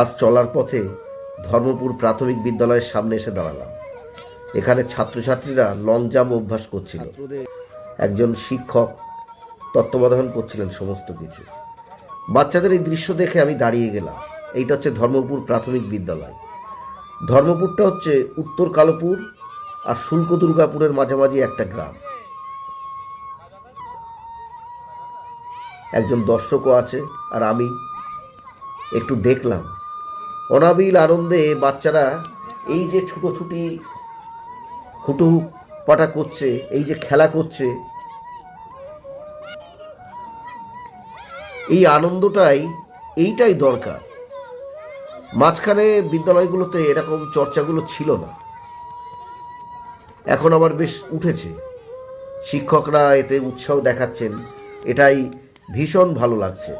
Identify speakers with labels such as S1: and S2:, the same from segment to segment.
S1: আজ চলার পথে ধর্মপুর প্রাথমিক বিদ্যালয়ের সামনে এসে দাঁড়ালাম। এখানে ছাত্রছাত্রীরা লং জাম্প অভ্যাস করছিল। একজন শিক্ষক তত্ত্বাবধান করছিলেন সমস্ত কিছু। বাচ্চাদের এই দৃশ্য দেখে আমি দাঁড়িয়ে গেলাম। এইটা হচ্ছে ধর্মপুর প্রাথমিক বিদ্যালয়। ধর্মপুরটা হচ্ছে উত্তর কালোপুর আর শুল্ক দুর্গাপুরের মাঝামাঝি একটা গ্রাম। একজন দর্শকও আছে আর আমি একটু দেখলাম অনাবিল আনন্দে বাচ্চারা এই যে ছুটোছুটি হুটু পাটা করছে, এই যে খেলা করছে, এই আনন্দটাই, এইটাই দরকার। মাঝখানে বিদ্যালয়গুলোতে এরকম চর্চাগুলো ছিল না। এখন আবার বেশ উঠেছে। শিক্ষকরা এতে উৎসাহ দেখাচ্ছেন, এটাই ভীষণ ভালো লাগছে।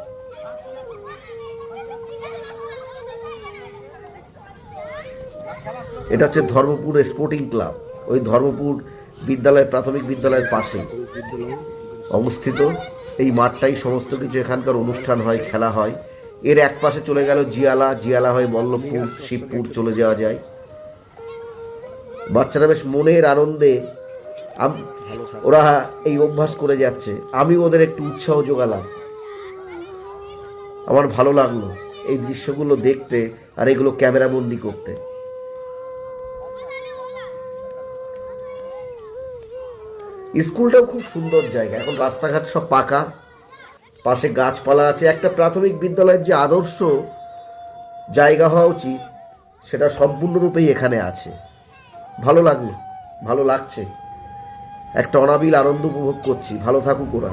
S1: এটা হচ্ছে ধর্মপুর স্পোর্টিং ক্লাব ওই ধর্মপুর বিদ্যালয় প্রাথমিক বিদ্যালয়ের পাশে অবস্থিত। এই মাঠটাই সমস্ত কিছু এখানকার অনুষ্ঠান হয়, খেলা হয়। এর এক পাশে চলে গেল জিয়ালা। জিয়ালা হয়ে বল্লভপুর, শিবপুর চলে যাওয়া যায়। বাচ্চারা বেশ মনের আনন্দে ওরা এই অভ্যাস করে যাচ্ছে। আমি ওদের একটু উৎসাহ যোগালাম। আমার ভালো লাগল এই দৃশ্যগুলো দেখতে আর এগুলো ক্যামেরাবন্দি করতে। স্কুলটাও খুব সুন্দর জায়গা। এখন রাস্তাঘাট সব পাকা। পাশে গাছপালা আছে। একটা প্রাথমিক বিদ্যালয়ের যে আদর্শ জায়গা হওয়া উচিত, সেটা সম্পূর্ণরূপেই এখানে আছে। ভালো লাগল। ভালো লাগছে। একটা অনাবিল আনন্দ উপভোগ করছি। ভালো থাকুক ওরা।